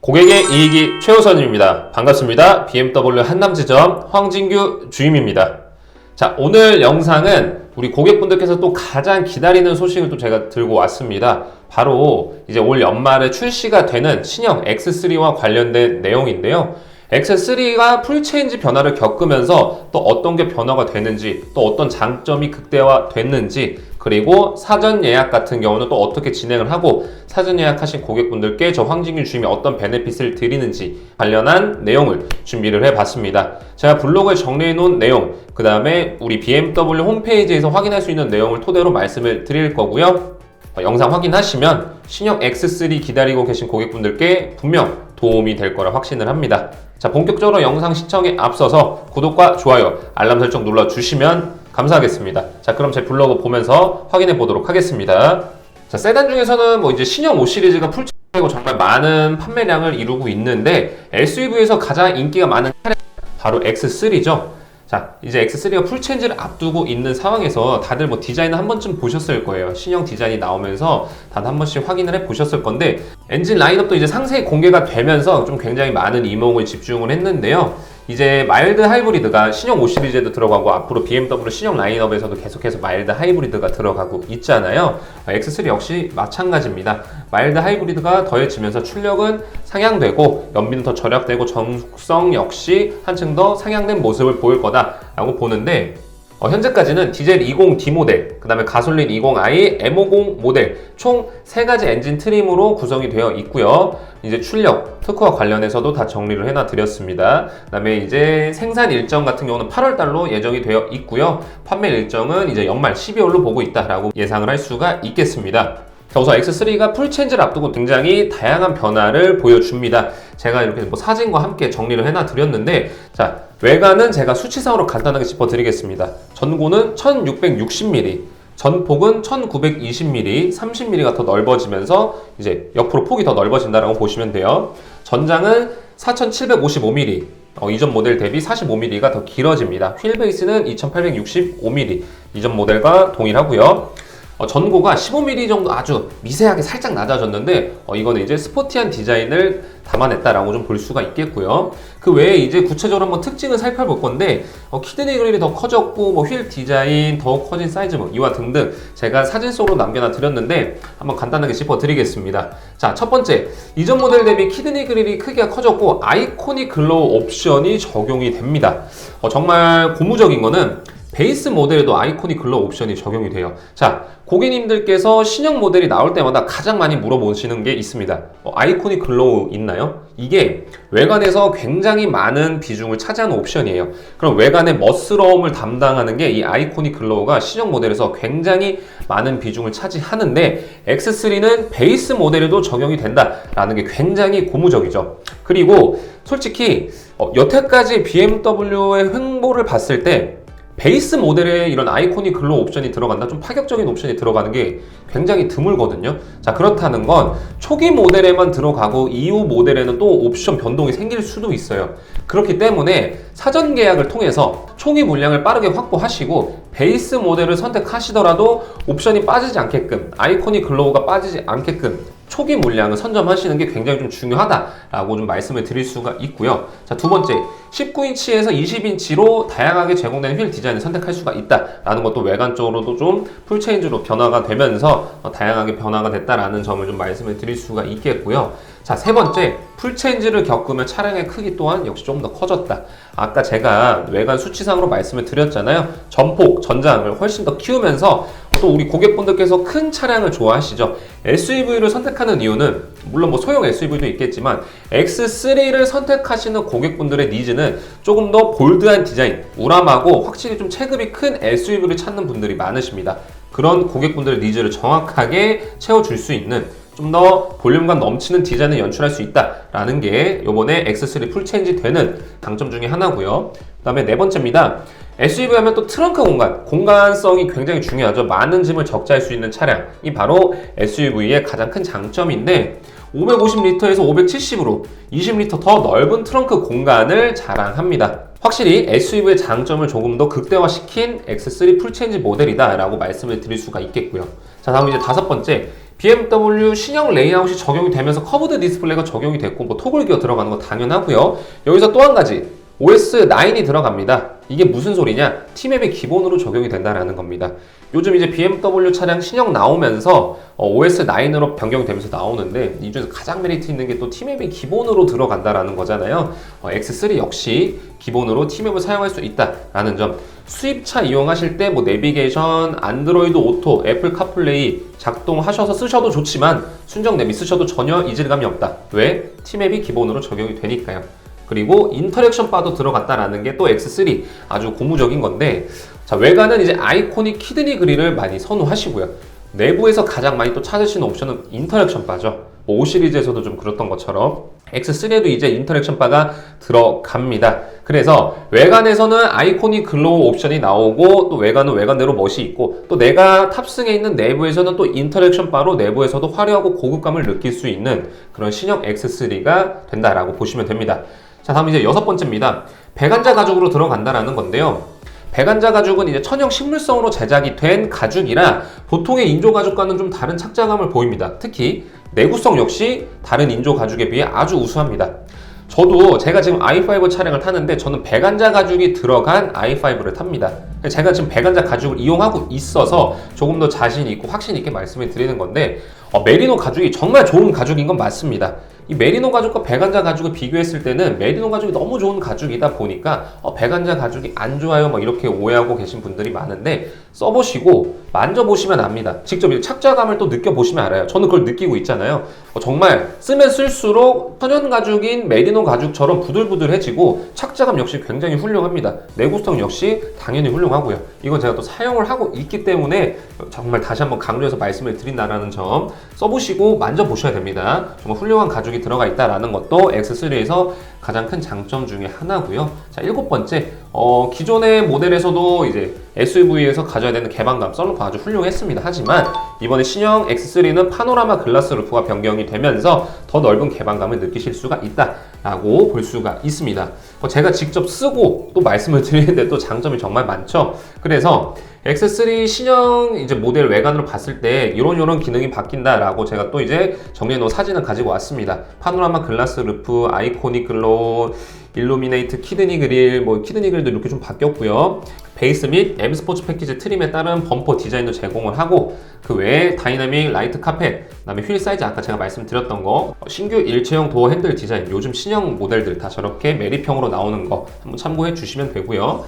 고객의 이익이 최우선입니다. 반갑습니다. BMW 한남지점 황진규 주임입니다. 자, 오늘 영상은 우리 고객분들께서 또 가장 기다리는 소식을 또 제가 들고 왔습니다. 바로 이제 올 연말에 출시가 되는 신형 X3와 관련된 내용인데요. X3가 풀체인지 변화를 겪으면서 또 어떤 게 변화가 되는지, 또 어떤 장점이 극대화 됐는지, 그리고 사전 예약 같은 경우는 또 어떻게 진행을 하고 사전 예약하신 고객분들께 저 황진규 주임이 어떤 베네핏을 드리는지 관련한 내용을 준비를 해봤습니다. 제가 블로그에 정리해 놓은 내용, 그 다음에 우리 BMW 홈페이지에서 확인할 수 있는 내용을 토대로 말씀을 드릴 거고요. 어, 영상 확인하시면 신형 X3 기다리고 계신 고객분들께 분명 도움이 될 거라 확신을 합니다. 자, 본격적으로 영상 시청에 앞서서 구독과 좋아요, 알람 설정 눌러주시면 감사하겠습니다. 자, 그럼 제 블로그 보면서 확인해 보도록 하겠습니다. 자, 세단 중에서는 뭐 이제 신형 5 시리즈가 풀체고 정말 많은 판매량을 이루고 있는데 SUV에서 가장 인기가 많은 차량 바로 X3죠. 자, 이제 X3가 풀체인지를 앞두고 있는 상황에서 다들 뭐 디자인을 한 번쯤 보셨을 거예요. 신형 디자인이 나오면서 다들 한 번씩 확인을 해 보셨을 건데 엔진 라인업도 이제 상세히 공개가 되면서 좀 굉장히 많은 이목을 집중을 했는데요. 이제 마일드 하이브리드가 신형 5 시리즈에도 들어가고 앞으로 BMW 신형 라인업에서도 계속해서 마일드 하이브리드가 들어가고 있잖아요. X3 역시 마찬가지입니다. 마일드 하이브리드가 더해지면서 출력은 상향되고 연비는 더 절약되고 정숙성 역시 한층 더 상향된 모습을 보일 거다라고 보는데 어, 현재까지는 디젤 20D 모델, 그 다음에 가솔린 20i, M50 모델 총 세 가지 엔진 트림으로 구성이 되어 있고요. 이제 출력, 특허와 관련해서도 다 정리를 해놔 드렸습니다. 그 다음에 이제 생산 일정 같은 경우는 8월 달로 예정이 되어 있고요. 판매 일정은 이제 연말 12월로 보고 있다라고 예상을 할 수가 있겠습니다. 자, 우선 X3가 풀체인지를 앞두고 굉장히 다양한 변화를 보여줍니다. 제가 이렇게 뭐 사진과 함께 정리를 해놔 드렸는데, 자, 외관은 제가 수치상으로 간단하게 짚어드리겠습니다. 전고는 1660mm, 전폭은 1920mm, 30mm가 더 넓어지면서 이제 옆으로 폭이 더 넓어진다라고 보시면 돼요. 전장은 4755mm, 어, 이전 모델 대비 45mm가 더 길어집니다. 휠 베이스는 2865mm, 이전 모델과 동일하고요. 어, 전고가 15mm 정도 아주 미세하게 살짝 낮아졌는데 어, 이거는 이제 스포티한 디자인을 담아냈다라고 좀 볼 수가 있겠고요. 그 외에 이제 구체적으로 한번 특징을 살펴볼 건데 어, 키드니 그릴이 더 커졌고 뭐 휠 디자인 더 커진 사이즈 뭐 이와 등등 제가 사진 속으로 남겨놔 드렸는데 한번 간단하게 짚어드리겠습니다. 자 첫 번째 이전 모델 대비 키드니 그릴이 크기가 커졌고 아이코닉 글로우 옵션이 적용이 됩니다. 어, 정말 고무적인 거는 베이스 모델에도 아이코닉 글로 옵션이 적용이 돼요. 자, 고객님들께서 신형 모델이 나올 때마다 가장 많이 물어보시는 게 있습니다. 어, 아이코닉 글로우 있나요? 이게 외관에서 굉장히 많은 비중을 차지하는 옵션이에요. 그럼 외관의 멋스러움을 담당하는 게 이 아이코닉 글로우가 신형 모델에서 굉장히 많은 비중을 차지하는데 X3는 베이스 모델에도 적용이 된다라는 게 굉장히 고무적이죠. 그리고 솔직히 어, 여태까지 BMW의 횡보를 봤을 때 베이스 모델에 이런 아이코닉 글로 옵션이 들어간다 좀 파격적인 옵션이 들어가는 게 굉장히 드물거든요. 자 그렇다는 건 초기 모델에만 들어가고 이후 모델에는 또 옵션 변동이 생길 수도 있어요. 그렇기 때문에 사전 계약을 통해서 총위 물량을 빠르게 확보하시고 베이스 모델을 선택하시더라도 옵션이 빠지지 않게끔 아이코닉 글로우가 빠지지 않게끔 초기 물량을 선점하시는 게 굉장히 좀 중요하다라고 좀 말씀을 드릴 수가 있고요. 자, 두 번째, 19인치에서 20인치로 다양하게 제공되는 휠 디자인을 선택할 수가 있다라는 것도 외관적으로도 좀 풀체인지로 변화가 되면서 어, 다양하게 변화가 됐다라는 점을 좀 말씀을 드릴 수가 있겠고요. 자, 세 번째, 풀체인지를 겪으면 차량의 크기 또한 역시 좀 더 커졌다. 아까 제가 외관 수치상으로 말씀을 드렸잖아요. 전폭, 전장을 훨씬 더 키우면서 또 우리 고객분들께서 큰 차량을 좋아하시죠. SUV를 선택하는 이유는 물론 뭐 소형 SUV도 있겠지만 X3를 선택하시는 고객분들의 니즈는 조금 더 볼드한 디자인, 우람하고 확실히 좀 체급이 큰 SUV를 찾는 분들이 많으십니다. 그런 고객분들의 니즈를 정확하게 채워줄 수 있는 좀 더 볼륨감 넘치는 디자인을 연출할 수 있다라는 게 이번에 X3 풀체인지 되는 장점 중에 하나고요. 그 다음에 네 번째입니다. SUV 하면 또 트렁크 공간, 공간성이 굉장히 중요하죠. 많은 짐을 적재할 수 있는 차량이 바로 SUV의 가장 큰 장점인데 550리터에서 570으로 20리터 더 넓은 트렁크 공간을 자랑합니다. 확실히 SUV의 장점을 조금 더 극대화시킨 X3 풀체인지 모델이다라고 말씀을 드릴 수가 있겠고요. 자, 다음 이제 다섯 번째. BMW 신형 레이아웃이 적용이 되면서 커브드 디스플레이가 적용이 됐고 뭐 토글 기어 들어가는 거 당연하고요. 여기서 또 한 가지 OS 9이 들어갑니다. 이게 무슨 소리냐? 티맵이 기본으로 적용이 된다라는 겁니다. 요즘 이제 BMW 차량 신형 나오면서 어, OS 9으로 변경이 되면서 나오는데 이 중에서 가장 메리트 있는 게 또 티맵이 기본으로 들어간다라는 거잖아요. 어, X3 역시 기본으로 티맵을 사용할 수 있다라는 점. 수입차 이용하실 때 뭐 내비게이션, 안드로이드 오토, 애플 카플레이 작동하셔서 쓰셔도 좋지만 순정 내비 쓰셔도 전혀 이질감이 없다. 왜? 티맵이 기본으로 적용이 되니까요. 그리고 인터랙션 바도 들어갔다라는 게 또 X3 아주 고무적인 건데 자 외관은 이제 아이코닉 키드니 그릴을 많이 선호하시고요. 내부에서 가장 많이 또 찾으시는 옵션은 인터랙션 바죠. 뭐5 시리즈에서도 좀 그랬던 것처럼 X3에도 이제 인터랙션 바가 들어갑니다. 그래서 외관에서는 아이코닉 글로우 옵션이 나오고 또 외관은 외관대로 멋이 있고 또 내가 탑승해 있는 내부에서는 또 인터랙션 바로 내부에서도 화려하고 고급감을 느낄 수 있는 그런 신형 X3가 된다라고 보시면 됩니다 자, 다음 이제 여섯 번째입니다. 배관자 가죽으로 들어간다라는 건데요. 배관자 가죽은 이제 천연 식물성으로 제작이 된 가죽이라 보통의 인조 가죽과는 좀 다른 착자감을 보입니다. 특히 내구성 역시 다른 인조 가죽에 비해 아주 우수합니다. 저도 제가 지금 i5 차량을 타는데 저는 배관자 가죽이 들어간 i5를 탑니다. 제가 지금 배관자 가죽을 이용하고 있어서 조금 더 자신 있고 확신 있게 말씀을 드리는 건데 어, 메리노 가죽이 정말 좋은 가죽인 건 맞습니다. 이 메리노 가죽과 배관자 가죽을 비교했을 때는 메리노 가죽이 너무 좋은 가죽이다 보니까 어, 배관자 가죽이 안 좋아요 막 이렇게 오해하고 계신 분들이 많은데 써보시고 만져보시면 압니다. 직접 이 착자감을 또 느껴보시면 알아요. 저는 그걸 느끼고 있잖아요. 어, 정말 쓰면 쓸수록 천연 가죽인 메리노 가죽처럼 부들부들해지고 착자감 역시 굉장히 훌륭합니다. 내구성 역시 당연히 훌륭하고요. 이건 제가 또 사용을 하고 있기 때문에 정말 다시 한번 강조해서 말씀을 드린다는 점 써보시고 만져보셔야 됩니다. 정말 훌륭한 가죽이 들어가 있다는 것도 X3에서 가장 큰 장점 중에 하나고요. 자, 일곱 번째, 어, 기존의 모델에서도 이제 SUV에서 가져야 되는 개방감, 썬루프 아주 훌륭했습니다. 하지만 이번에 신형 X3는 파노라마 글라스 루프가 변경이 되면서 더 넓은 개방감을 느끼실 수가 있다라고 볼 수가 있습니다. 어, 제가 직접 쓰고 또 말씀을 드리는데 또 장점이 정말 많죠. 그래서 X3 신형 이제 모델 외관으로 봤을 때 이런 이런 기능이 바뀐다라고 제가 또 이제 정리해 놓은 사진을 가지고 왔습니다. 파노라마 글라스 루프, 아이코닉 글로우, 일루미네이트 키드니 그릴, 뭐 키드니 그릴도 이렇게 좀 바뀌었고요. 베이스 및 M 스포츠 패키지 트림에 따른 범퍼 디자인도 제공을 하고 그 외에 다이나믹 라이트 카펫, 그다음에 휠 사이즈 아까 제가 말씀드렸던 거 신규 일체형 도어 핸들 디자인 요즘 신형 모델들 다 저렇게 매립형으로 나오는 거 한번 참고해 주시면 되고요.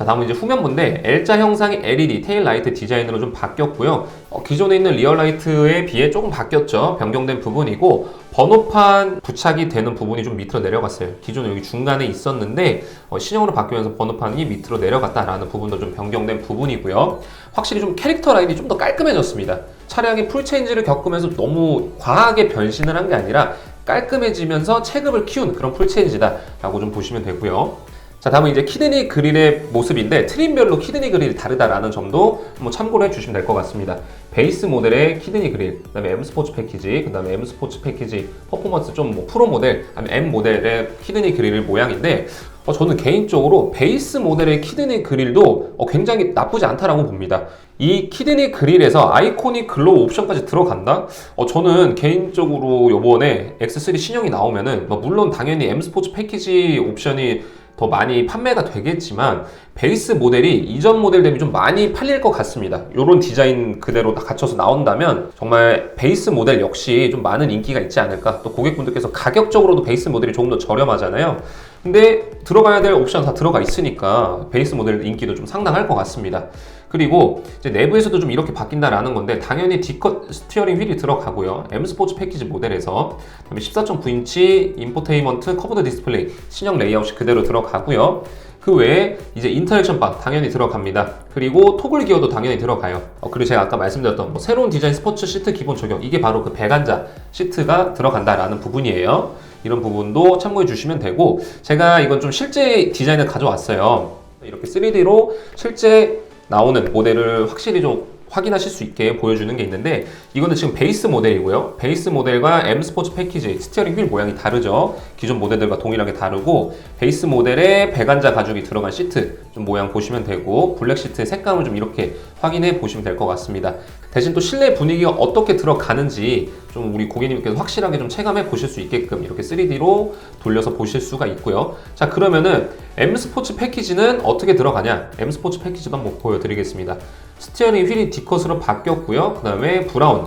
자 다음은 이제 후면부인데 L자 형상의 LED 테일 라이트 디자인으로 좀 바뀌었고요. 어, 기존에 있는 리얼 라이트에 비해 조금 바뀌었죠. 변경된 부분이고 번호판 부착이 되는 부분이 좀 밑으로 내려갔어요. 기존에 여기 중간에 있었는데 어, 신형으로 바뀌면서 번호판이 밑으로 내려갔다라는 부분도 좀 변경된 부분이고요. 확실히 좀 캐릭터 라인이 좀 더 깔끔해졌습니다. 차량이 풀체인지를 겪으면서 너무 과하게 변신을 한 게 아니라 깔끔해지면서 체급을 키운 그런 풀체인지다라고 좀 보시면 되고요 자, 다음은 이제 키드니 그릴의 모습인데 트림별로 키드니 그릴이 다르다라는 점도 한번 참고를 해주시면 될 것 같습니다. 베이스 모델의 키드니 그릴, 그다음에 M 스포츠 패키지, 그다음에 M 스포츠 패키지 퍼포먼스 좀 뭐 프로 모델, 아니면 M 모델의 키드니 그릴 모양인데 어, 저는 개인적으로 베이스 모델의 키드니 그릴도 어, 굉장히 나쁘지 않다라고 봅니다. 이 키드니 그릴에서 아이코닉 글로우 옵션까지 들어간다? 어, 저는 개인적으로 요번에 X3 신형이 나오면은 뭐 물론 당연히 M 스포츠 패키지 옵션이 더 많이 판매가 되겠지만 베이스 모델이 이전 모델 대비 좀 많이 팔릴 것 같습니다. 이런 디자인 그대로 다 갖춰서 나온다면 정말 베이스 모델 역시 좀 많은 인기가 있지 않을까. 또 고객분들께서 가격적으로도 베이스 모델이 조금 더 저렴하잖아요. 근데 들어가야 될 옵션 다 들어가 있으니까 베이스 모델 인기도 좀 상당할 것 같습니다. 그리고 내부에서도 좀 이렇게 바뀐다라는 건데 당연히 D컷 스티어링 휠이 들어가고요. M 스포츠 패키지 모델에서 그다음에 14.9인치 인포테인먼트 커브드 디스플레이 신형 레이아웃이 그대로 들어가고요. 그 외에 이제 인터랙션 바 당연히 들어갑니다. 그리고 토글 기어도 당연히 들어가요. 어, 그리고 제가 아까 말씀드렸던 뭐 새로운 디자인 스포츠 시트 기본 적용 이게 바로 그 배관자 시트가 들어간다라는 부분이에요. 이런 부분도 참고해 주시면 되고 제가 이건 좀 실제 디자인을 가져왔어요. 이렇게 3D로 실제 나오는 모델을 확실히 좀 확인하실 수 있게 보여주는 게 있는데 이거는 지금 베이스 모델이고요. 베이스 모델과 M 스포츠 패키지 스티어링 휠 모양이 다르죠. 기존 모델들과 동일하게 다르고 베이스 모델에 배관자 가죽이 들어간 시트 좀 모양 보시면 되고 블랙 시트의 색감을 좀 이렇게 확인해 보시면 될 것 같습니다. 대신 또 실내 분위기가 어떻게 들어가는지 좀 우리 고객님께서 확실하게 좀 체감해 보실 수 있게끔 이렇게 3D로 돌려서 보실 수가 있고요. 자 그러면은 M 스포츠 패키지는 어떻게 들어가냐? M 스포츠 패키지도 한번 보여드리겠습니다. 스티어링 휠이 D컷으로 바뀌었고요. 그 다음에 브라운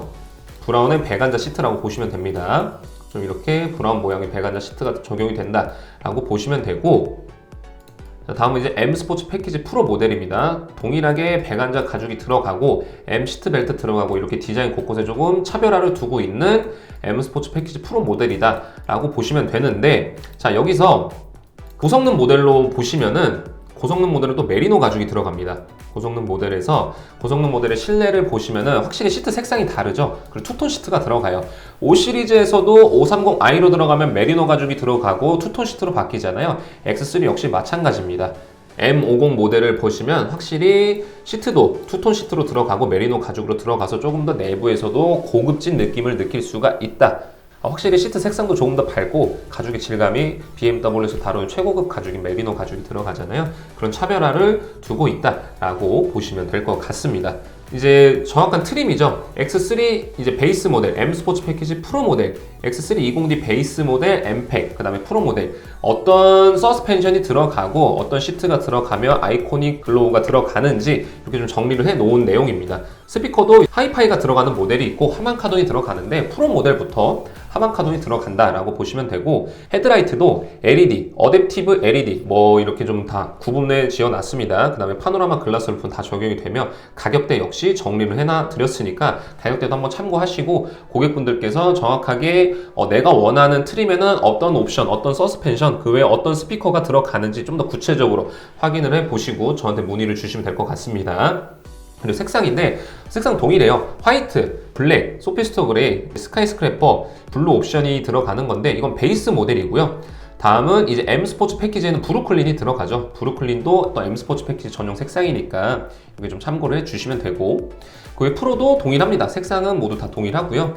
브라운은 배관자 시트라고 보시면 됩니다. 좀 이렇게 브라운 모양의 배관자 시트가 적용이 된다라고 보시면 되고 자, 다음은 이제 M 스포츠 패키지 프로 모델입니다. 동일하게 배관자 가죽이 들어가고 M 시트 벨트 들어가고 이렇게 디자인 곳곳에 조금 차별화를 두고 있는 M 스포츠 패키지 프로 모델이다라고 보시면 되는데 자 여기서 고성능 모델로 보시면은 고성능 모델은 또 메리노 가죽이 들어갑니다. 고성능 모델에서 고성능 모델의 실내를 보시면은 확실히 시트 색상이 다르죠. 그리고 투톤 시트가 들어가요. 5 시리즈에서도 530i로 들어가면 메리노 가죽이 들어가고 투톤 시트로 바뀌잖아요. X3 역시 마찬가지입니다. M50 모델을 보시면 확실히 시트도 투톤 시트로 들어가고 메리노 가죽으로 들어가서 조금 더 내부에서도 고급진 느낌을 느낄 수가 있다. 아, 확실히 시트 색상도 조금 더 밝고 가죽의 질감이 BMW에서 다루는 최고급 가죽인 메리노 가죽이 들어가잖아요. 그런 차별화를 두고 있다라고 보시면 될 것 같습니다. 이제 정확한 트림이죠. X3 이제 베이스 모델, M 스포츠 패키지 프로 모델, X3 20D 베이스 모델, M 팩, 그 다음에 프로 모델 어떤 서스펜션이 들어가고 어떤 시트가 들어가며 아이코닉 글로우가 들어가는지 이렇게 좀 정리를 해 놓은 내용입니다. 스피커도 하이파이가 들어가는 모델이 있고 하만 카돈이 들어가는데 프로 모델부터 하만 카돈이 들어간다라고 보시면 되고 헤드라이트도 LED, 어댑티브 LED 뭐 이렇게 좀 다 구분해 지어 놨습니다. 그 다음에 파노라마 글라스 루프는 다 적용이 되며 가격대 역시 정리를 해놔 드렸으니까 가격대도 한번 참고하시고 고객분들께서 정확하게 어, 내가 원하는 트림에는 어떤 옵션, 어떤 서스펜션 그 외에 어떤 스피커가 들어가는지 좀 더 구체적으로 확인을 해 보시고 저한테 문의를 주시면 될 것 같습니다. 그리고 색상인데 색상 동일해요. 화이트, 블랙, 소피스토 그레이, 스카이스크래퍼, 블루 옵션이 들어가는 건데 이건 베이스 모델이고요. 다음은 이제 M 스포츠 패키지에는 브루클린이 들어가죠. 브루클린도 또 M 스포츠 패키지 전용 색상이니까 이게 좀 참고를 해 주시면 되고 그외 프로도 동일합니다. 색상은 모두 다 동일하고요.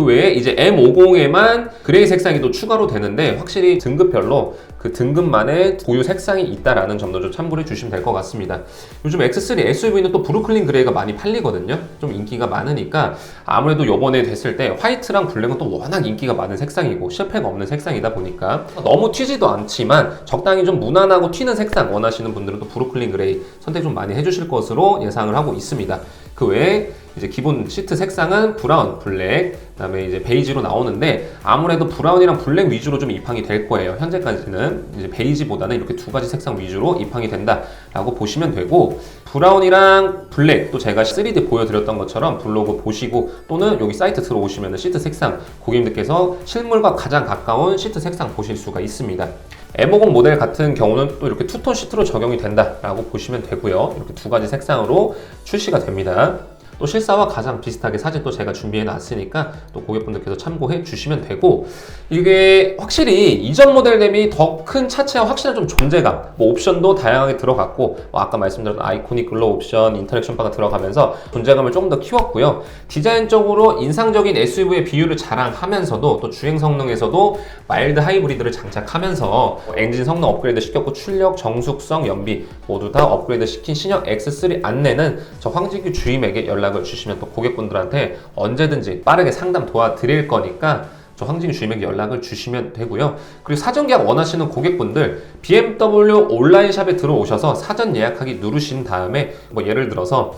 그 외에 이제 M50에만 그레이 색상이 또 추가로 되는데 확실히 등급별로 그 등급만의 고유 색상이 있다라는 점도 좀 참고해 주시면 될 것 같습니다. 요즘 X3 SUV는 또 브루클린 그레이가 많이 팔리거든요. 좀 인기가 많으니까 아무래도 요번에 됐을 때 화이트랑 블랙은 또 워낙 인기가 많은 색상이고 실패가 없는 색상이다 보니까 너무 튀지도 않지만 적당히 좀 무난하고 튀는 색상 원하시는 분들은 또 브루클린 그레이 선택 좀 많이 해주실 것으로 예상을 하고 있습니다. 그 외에 이제 기본 시트 색상은 브라운, 블랙, 그다음에 이제 베이지로 나오는데 아무래도 브라운이랑 블랙 위주로 좀 입항이 될 거예요. 현재까지는 이제 베이지보다는 이렇게 두 가지 색상 위주로 입항이 된다라고 보시면 되고 브라운이랑 블랙 또 제가 3D 보여드렸던 것처럼 블로그 보시고 또는 여기 사이트 들어오시면 시트 색상 고객님들께서 실물과 가장 가까운 시트 색상 보실 수가 있습니다. M50 모델 같은 경우는 또 이렇게 투톤 시트로 적용이 된다라고 보시면 되고요. 이렇게 두 가지 색상으로 출시가 됩니다. 또 실사와 가장 비슷하게 사진 또 제가 준비해 놨으니까 또 고객분들께서 참고해 주시면 되고 이게 확실히 이전 모델 대비 더 큰 차체와 확실한 좀 존재감 뭐 옵션도 다양하게 들어갔고 뭐 아까 말씀드렸던 아이코닉 글로 옵션 인터랙션 바가 들어가면서 존재감을 조금 더 키웠고요. 디자인적으로 인상적인 SUV의 비율을 자랑하면서도 또 주행 성능에서도 마일드 하이브리드를 장착하면서 엔진 성능 업그레이드 시켰고 출력 정숙성 연비 모두 다 업그레이드 시킨 신형 X3 안내는 저 황진규 주임에게 연락 연락을 주시면 또 고객분들한테 언제든지 빠르게 상담 도와드릴 거니까 저 황진규 주임에게 연락을 주시면 되고요. 그리고 사전 계약 원하시는 고객분들 BMW 온라인샵에 들어오셔서 사전 예약하기 누르신 다음에 뭐 예를 들어서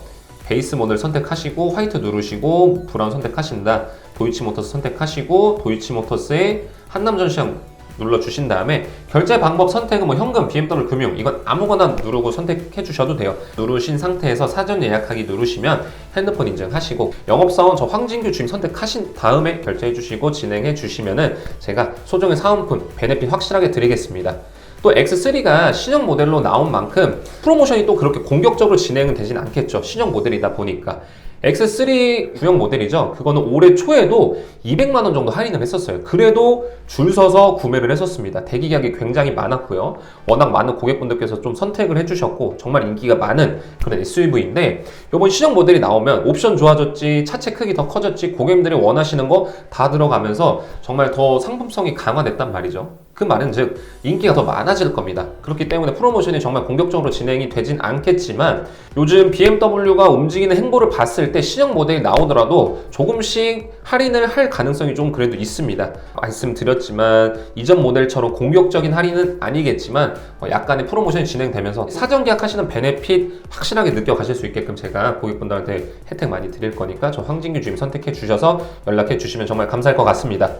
베이스 모델 선택하시고 화이트 누르시고 브라운 선택하신다. 도이치모터스 선택하시고 도이치모터스의 한남전시장 눌러주신 다음에 결제 방법 선택은 뭐 현금, BMW 금융 이건 아무거나 누르고 선택해 주셔도 돼요. 누르신 상태에서 사전 예약하기 누르시면 핸드폰 인증하시고 영업사원 저 황진규 주임 선택하신 다음에 결제해 주시고 진행해 주시면은 제가 소정의 사은품 베네핏 확실하게 드리겠습니다. 또 X3가 신형 모델로 나온 만큼 프로모션이 또 그렇게 공격적으로 진행은 되진 않겠죠. 신형 모델이다 보니까. X3 구형 모델이죠. 그거는 올해 초에도 200만 원 정도 할인을 했었어요. 그래도 줄 서서 구매를 했었습니다. 대기 계약이 굉장히 많았고요. 워낙 많은 고객분들께서 좀 선택을 해주셨고 정말 인기가 많은 그런 SUV인데 이번 신형 모델이 나오면 옵션 좋아졌지, 차체 크기 더 커졌지, 고객님들이 원하시는 거 다 들어가면서 정말 더 상품성이 강화됐단 말이죠. 그 말은 즉 인기가 더 많아질 겁니다. 그렇기 때문에 프로모션이 정말 공격적으로 진행이 되진 않겠지만 요즘 BMW가 움직이는 행보를 봤을 때 신형 모델이 나오더라도 조금씩 할인을 할 가능성이 좀 그래도 있습니다. 말씀드렸지만 이전 모델처럼 공격적인 할인은 아니겠지만 어, 약간의 프로모션이 진행되면서 사전 계약하시는 베네핏 확실하게 느껴가실 수 있게끔 제가 고객분들한테 혜택 많이 드릴 거니까 저 황진규 주임 선택해 주셔서 연락해 주시면 정말 감사할 것 같습니다.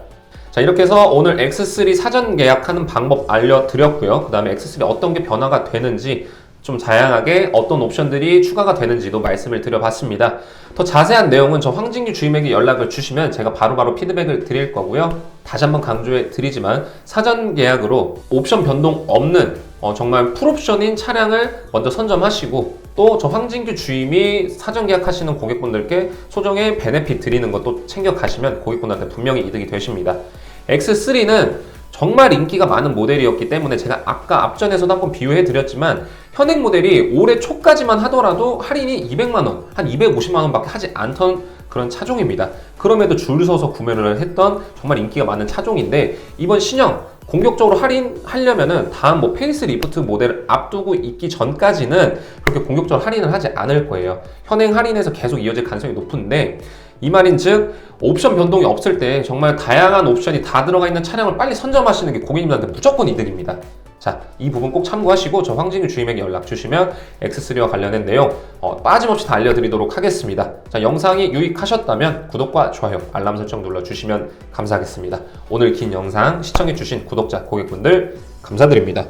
자 이렇게 해서 오늘 X3 사전 계약하는 방법 알려드렸고요. 그 다음에 X3 어떤 게 변화가 되는지 좀 다양하게 어떤 옵션들이 추가가 되는지도 말씀을 드려봤습니다. 더 자세한 내용은 저 황진규 주임에게 연락을 주시면 제가 바로 바로 피드백을 드릴 거고요. 다시 한번 강조해 드리지만 사전 계약으로 옵션 변동 없는 어, 정말 풀옵션인 차량을 먼저 선점하시고 또 저 황진규 주임이 사전 계약하시는 고객분들께 소정의 베네핏 드리는 것도 챙겨 가시면 고객분한테 분명히 이득이 되십니다. X3는 정말 인기가 많은 모델이었기 때문에 제가 아까 앞전에서도 한번 비유해 드렸지만 현행 모델이 올해 초까지만 하더라도 할인이 200만 원, 한 250만 원 밖에 하지 않던 그런 차종입니다. 그럼에도 줄 서서 구매를 했던 정말 인기가 많은 차종인데 이번 신형 공격적으로 할인하려면은 다음 뭐 페이스 리프트 모델을 앞두고 있기 전까지는 그렇게 공격적으로 할인을 하지 않을 거예요. 현행 할인에서 계속 이어질 가능성이 높은데 이 말인 즉 옵션 변동이 없을 때 정말 다양한 옵션이 다 들어가 있는 차량을 빨리 선점하시는 게 고객님들한테 무조건 이득입니다. 자, 이 부분 꼭 참고하시고 저 황진규 주임에게 연락 주시면 X3와 관련된 내용 어, 빠짐없이 다 알려드리도록 하겠습니다. 자, 영상이 유익하셨다면 구독과 좋아요, 알람 설정 눌러주시면 감사하겠습니다. 오늘 긴 영상 시청해주신 구독자, 고객분들 감사드립니다.